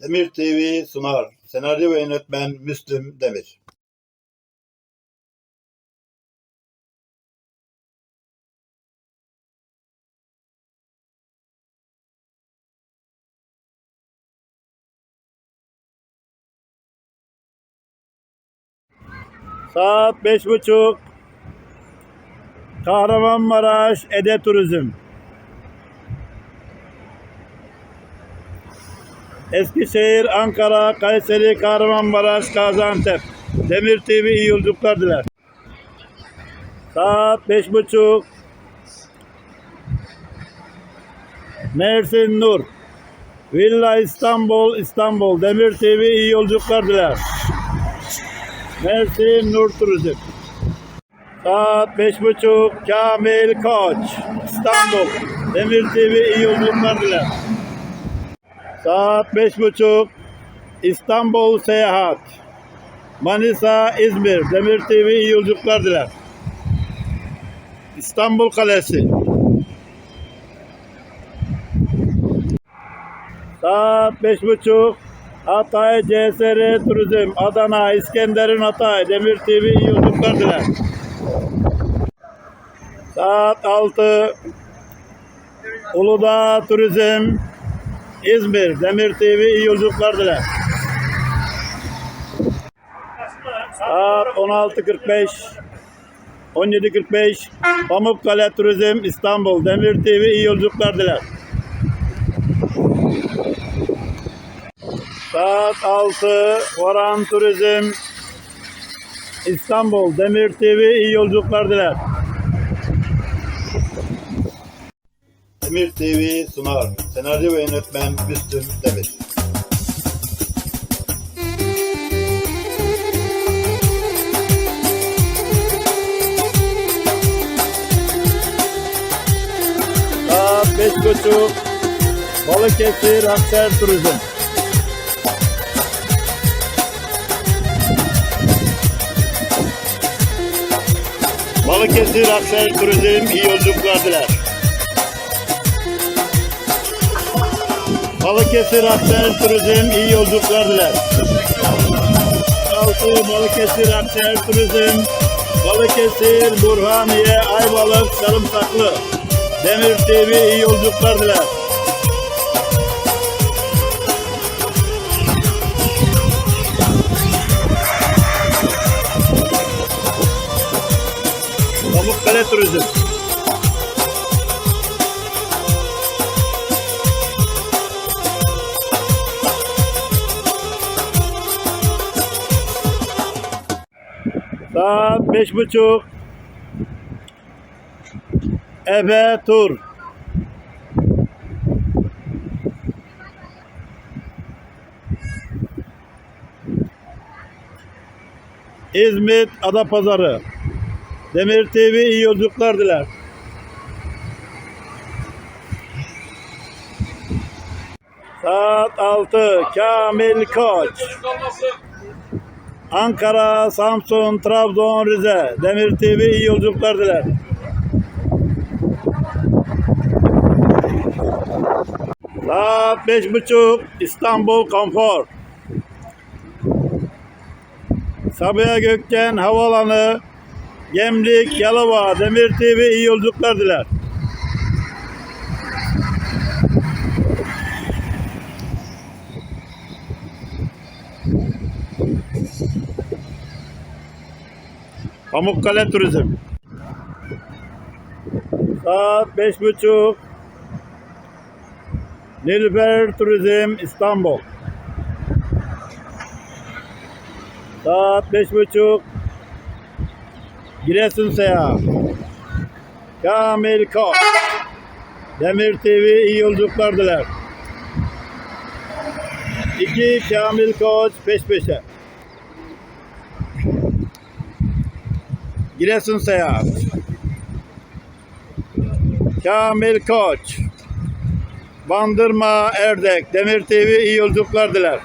Demir TV sunar. Senaryo ve yönetmen Müslüm Demir. Saat beş buçuk. Kahramanmaraş Ede Turizm. Eskişehir, Ankara, Kayseri, Kahramanmaraş, Gaziantep. Demir TV iyi yolculuklar diler. Saat beş buçuk. Mersin Nur. Villa İstanbul, İstanbul. Demir TV iyi yolculuklar diler. Mersin Nur Turizm. Saat beş buçuk. Kamil Koç. İstanbul. Demir TV iyi yolculuklar diler. Saat beş buçuk. İstanbul Seyahat. Manisa, İzmir. Demir TV iyi yolculuklar diler. İstanbul Kalesi. Saat beş buçuk. Hatay CSR Turizm. Adana, İskenderun Hatay. Demir TV iyi yolculuklar diler. Saat altı. Uludağ Turizm. İzmir, Demir TV iyi yolculuklar diler. Saat 16.45 17.45 Pamukkale Turizm İstanbul Demir TV iyi yolculuklar diler. Saat 6 Varan Turizm İstanbul Demir TV iyi yolculuklar diler. Demir TV sunar. Senaryo ve yönetmen Müslüm Demir. Saat beş buçuk. Balıkesir Akser Turizm. Balıkesir Akser Turizm iyi yolculuklar diler. Balıkesir Akser Turizm iyi yolculuklar diler. Altı Balıkesir Akser Turizm Balıkesir, Burhaniye, Ayvalık, Sarımsaklı Demir TV iyi yolculuklar diler. Pamukkale Turizm Saat beş buçuk. Efe Tur. İzmit Adapazarı. Demir TV iyi yolculuklar diler. Saat 6 Kamil Koç. Ankara, Samsun, Trabzon, Rize. Demir TV iyi yolculuklar diler. Saat beş buçuk İstanbul Konfor. Sabiha Gökçen Havalanı Gemlik, Yalova, Demir TV iyi yolculuklar diler. Pamukkale Turizm. Saat beş buçuk. Nilüfer Turizm İstanbul. Saat beş buçuk. Giresun Seyahat. Kamil Koç. Demir TV iyi yolculuklar diler. İki Kamil Koç peş peşe. Giresun Seyahat. Kamil Koç. Bandırma Erdek. Demir TV iyi yolculuklar diler.